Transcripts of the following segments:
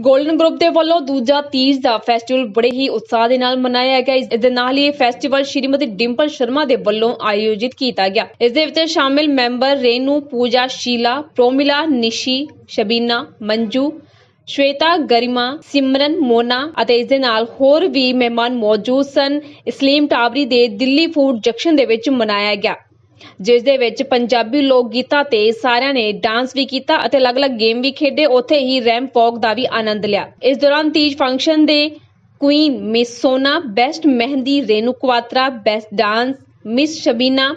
Golden group ਦੇ ਵੱਲੋਂ ਦੂਜਾ ਤੀਜ ਦਾ ਫੈਸਟੀਵਲ ਬੜੇ ਹੀ ਉਤਸ਼ਾਹ ਦੇ ਨਾਲ ਮਨਾਇਆ ਗਿਆ। ਇਸ ਦੇ ਨਾਲ ਹੀ ਇਹ ਫੈਸਟੀਵਲ ਸ਼੍ਰੀਮਤੀ ਡਿੰਪਲ ਸ਼ਰਮਾ ਦੇ ਵੱਲੋਂ ਆਯੋਜਿਤ ਕੀਤਾ ਗਿਆ। ਇਸ ਦੇ ਵਿੱਚ ਸ਼ਾਮਿਲ ਮੈਂਬਰ ਰੇਨੂ, ਪੂਜਾ, ਸ਼ੀਲਾ, ਪ੍ਰੋਮਿਲਾ, ਨਿਸ਼ੀ, ਸ਼ਬੀਨਾ, ਮੰਜੂ ਸ਼ਵੇਤਾ ਗਰਿਮਾ, ਸਿਮਰਨ, ਮੋਨਾ ਅਤੇ ਇਸ ਦੇ ਨਾਲ ਹੋਰ ਵੀ ਮਹਿਮਾਨ ਮੌਜੂਦ ਸਨ। ਇਸਲੀਮ ਟਾਬਰੀ ਦੇ ਦਿੱਲੀ ਫੂਡ ਜੰਕਸ਼ਨ ਦੇ ਵਿੱਚ ਮਨਾਇਆ ਗਿਆ। ਜਿਸ ਦੇ ਵਿੱਚ ਪੰਜਾਬੀ ਲੋਕ ਗੀਤਾਂ ਤੇ ਸਾਰਿਆਂ ਨੇ ਡਾਂਸ ਵੀ ਕੀਤਾ ਅਤੇ ਅਲੱਗ-ਅਲੱਗ ਗੇਮ ਵੀ ਖੇਡੇ, ਉੱਥੇ ਹੀ ਰੈਂਪ ਵਾਕ ਦਾ ਵੀ ਆਨੰਦ ਲਿਆ। ਇਸ ਦੌਰਾਨ ਤੀਜ ਫੰਕਸ਼ਨ ਦੇ queen miss Sona best mehndi Renu Kwatra best dance miss Shabina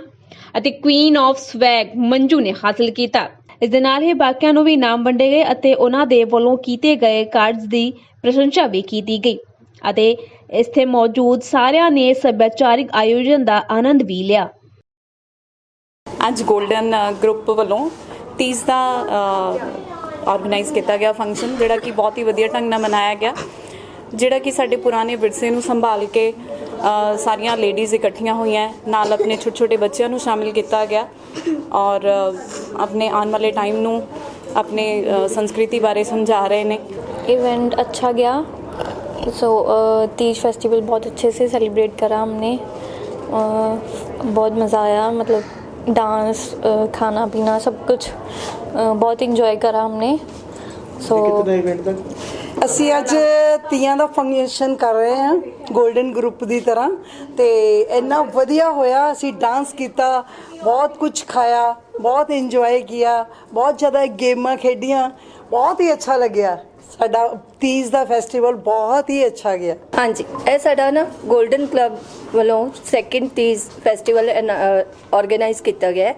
ਅਤੇ ਕੁਈਨ ਆਫ ਸਵੈਗ ਮੰਜੂ ਨੇ ਹਾਸਲ ਕੀਤਾ। ਇਸ ਦੇ ਨਾਲ ਹੀ ਬਾਕੀਆਂ ਨੂੰ ਵੀ ਇਨਾਮ ਵੰਡੇ ਗਏ ਅਤੇ ਉਹਨਾਂ ਦੇ ਵੱਲੋਂ ਕੀਤੇ ਗਏ ਕਾਰਡਸ ਦੀ ਪ੍ਰਸ਼ੰਸਾ ਵੀ ਕੀਤੀ ਗਈ ਅਤੇ ਇੱਥੇ ਮੌਜੂਦ ਸਾਰਿਆਂ ਨੇ ਸੱਭਿਆਚਾਰਿਕ ਆਯੋਜਨ ਦਾ ਆਨੰਦ ਵੀ ਲਿਆ। ਅੱਜ ਗੋਲਡਨ ਗਰੁੱਪ ਵੱਲੋਂ ਤੀਜ ਦਾ ਆਰਗੇਨਾਈਜ਼ ਕੀਤਾ ਗਿਆ ਫੰਕਸ਼ਨ ਜਿਹੜਾ ਕਿ ਬਹੁਤ ਹੀ ਵਧੀਆ ਢੰਗ ਨਾਲ ਮਨਾਇਆ ਗਿਆ, ਜਿਹੜਾ ਕਿ ਸਾਡੇ ਪੁਰਾਣੇ ਵਿਰਸੇ ਨੂੰ ਸੰਭਾਲ ਕੇ ਸਾਰੀਆਂ ਲੇਡੀਜ਼ ਇਕੱਠੀਆਂ ਹੋਈਆਂ, ਨਾਲ ਆਪਣੇ ਛੋਟੇ ਛੋਟੇ ਬੱਚਿਆਂ ਨੂੰ ਸ਼ਾਮਿਲ ਕੀਤਾ ਗਿਆ, ਔਰ ਆਪਣੇ ਆਉਣ ਵਾਲੇ ਟਾਈਮ ਨੂੰ ਆਪਣੇ ਸੰਸਕ੍ਰਿਤੀ ਬਾਰੇ ਸਮਝਾ ਰਹੇ ਨੇ। ਇਵੈਂਟ ਅੱਛਾ ਗਿਆ। ਸੋ ਤੀਜ ਫੈਸਟੀਵਲ ਬਹੁਤ ਅੱਛੇ ਸੇ ਸੈਲੀਬ੍ਰੇਟ करा हमने ਬਹੁਤ ਮਜ਼ਾ ਆਇਆ, ਮਤਲਬ डांस अ, खाना पीना सब कुछ अ, बहुत इंजॉय करा हमने सो ਅਸੀਂ ਅੱਜ ਤੀਆਂ ਦਾ ਫੰਕਸ਼ਨ ਕਰ ਰਹੇ ਹਾਂ 골ਡਨ ਗਰੁੱਪ ਦੀ ਤਰ੍ਹਾਂ। ਤੇ ਇੰਨਾ ਵਧੀਆ ਹੋਇਆ ਅਸੀਂ ਡਾਂਸ ਕੀਤਾ ਬਹੁਤ ਕੁਝ ਖਾਇਆ ਬਹੁਤ ਇੰਜੋਏ ਕੀਤਾ ਬਹੁਤ ਜ਼ਿਆਦਾ ਗੇਮਾਂ ਖੇਡੀਆਂ ਬਹੁਤ ਹੀ ਅੱਛਾ ਲੱਗਿਆ। ਸਾਡਾ ਤੀਜ ਦਾ ਫੈਸਟੀਵਲ ਬਹੁਤ ਹੀ ਅੱਛਾ ਗਿਆ। ਹਾਂਜੀ ਇਹ ਸਾਡਾ ਨਾ 골ਡਨ ਕਲੱਬ ਵੱਲੋਂ ਸੈਕਿੰਡ ਤੀਜ ਫੈਸਟੀਵਲ ਆਰਗੇਨਾਈਜ਼ ਕੀਤਾ ਗਿਆ ਹੈ,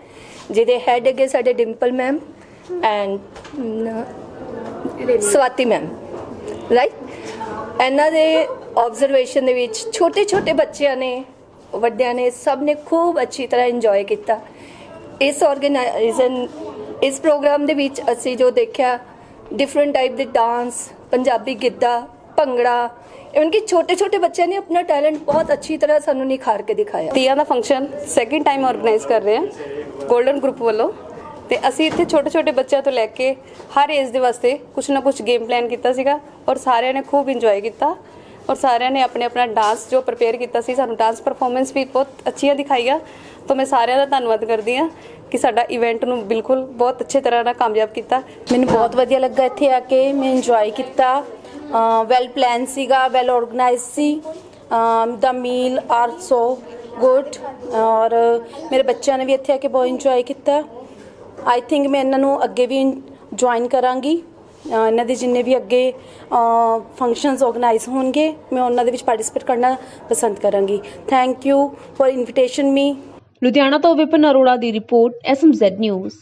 ਜਿਹਦੇ ਹੈਡ ਹੈਗੇ ਸਾਡੇ Dimple ma'am and Swati ma'am right ਇਹਨਾਂ ਦੇ ਆਬਜ਼ਰਵੇਸ਼ਨ ਦੇ ਵਿੱਚ ਛੋਟੇ ਛੋਟੇ ਬੱਚਿਆਂ ਨੇ, ਵੱਡਿਆਂ ਨੇ ਸਭ ਨੇ ਖੂਬ ਅੱਛੀ ਤਰ੍ਹਾਂ ਇੰਜੋਏ ਕੀਤਾ। ਇਸ ਆਰਗੇਨਾਈਜੇਸ਼ਨ ਇਸ ਪ੍ਰੋਗਰਾਮ ਦੇ ਵਿੱਚ ਅਸੀਂ ਜੋ ਦੇਖਿਆ ਡਿਫਰੈਂਟ ਟਾਈਪ ਦੇ ਡਾਂਸ ਪੰਜਾਬੀ ਗਿੱਧਾ, ਭੰਗੜਾ ਇਵਨ ਕਿ ਛੋਟੇ ਛੋਟੇ ਬੱਚਿਆਂ ਨੇ ਆਪਣਾ ਟੈਲੈਂਟ ਬਹੁਤ ਅੱਛੀ ਤਰ੍ਹਾਂ ਸਾਨੂੰ ਨਿਖਾਰ ਕੇ ਦਿਖਾਇਆ। ਤੀਆਂ ਦਾ ਫੰਕਸ਼ਨ ਸੈਕਿੰਡ ਟਾਈਮ ਆਰਗੇਨਾਈਜ਼ ਕਰ ਰਹੇ ਹਾਂ 골ਡਨ ਗਰੁੱਪ ਵੱਲੋਂ। ਤੇ ਅਸੀਂ ਇੱਥੇ ਛੋਟੇ ਛੋਟੇ ਬੱਚਿਆਂ ਤੋਂ ਲੈ ਕੇ ਹਰ ਏਜ ਦੇ ਵਾਸਤੇ ਕੁਝ ਨਾ ਕੁਝ ਗੇਮ ਪਲਾਨ ਕੀਤਾ ਸੀਗਾ ਔਰ ਸਾਰਿਆਂ ਨੇ ਖੂਬ ਇੰਜੋਏ ਕੀਤਾ ਔਰ ਸਾਰਿਆਂ ਨੇ ਆਪਣੇ ਆਪਣਾ ਡਾਂਸ ਜੋ ਪ੍ਰਪੇਅਰ ਕੀਤਾ ਸੀ, ਸਾਨੂੰ ਡਾਂਸ ਪਰਫਾਰਮੈਂਸ ਵੀ ਬਹੁਤ ਅੱਛੀਆਂ ਦਿਖਾਈਆਂ ਤਾਂ ਮੈਂ ਸਾਰਿਆਂ ਦਾ ਧੰਨਵਾਦ ਕਰਦੀ ਹਾਂ ਕਿ ਸਾਡਾ ਇਵੈਂਟ ਨੂੰ ਬਿਲਕੁਲ ਬਹੁਤ ਅੱਛੇ ਤਰ੍ਹਾਂ ਨਾਲ ਕਾਮਯਾਬ ਕੀਤਾ। ਮੈਨੂੰ ਬਹੁਤ ਵਧੀਆ ਲੱਗਾ ਇੱਥੇ ਆ ਕੇ, ਮੈਂ ਇੰਜੋਏ ਕੀਤਾ। ਵੈਲ ਪਲਾਨ ਸੀਗਾ ਵੈਲ ਆਰਗੇਨਾਈਜ਼ ਸੀ। ਦਾ ਮੀਲ ਆਰ ਸੋ ਗੁੱਡ ਔਰ ਮੇਰੇ ਬੱਚਿਆਂ ਨੇ ਵੀ ਇੱਥੇ ਆ ਕੇ ਬਹੁਤ ਇੰਜੋਏ ਕੀਤਾ। ਆਈ ਥਿੰਕ ਮੈਂ ਇਹਨਾਂ ਨੂੰ ਅੱਗੇ ਵੀ ਜੁਆਇਨ ਕਰਾਂਗੀ ਇਹਨਾਂ ਦੇ ਜਿੰਨੇ ਵੀ ਅੱਗੇ ਫੰਕਸ਼ਨਸ ਆਰਗੇਨਾਈਜ਼ ਹੋਣਗੇ ਮੈਂ ਉਹਨਾਂ ਦੇ ਵਿੱਚ ਪਾਰਟਿਸਿਪੇਟ ਕਰਨਾ ਪਸੰਦ ਕਰਾਂਗੀ thank you for invitation me Ludhiana ਤੋਂ ਵਿਪਨ ਅਰੋੜਾ ਦੀ report SMZ news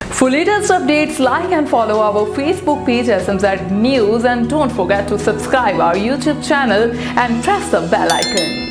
For latest updates, like and follow our Facebook page SMZ News and don't forget to subscribe our YouTube channel and press the bell icon.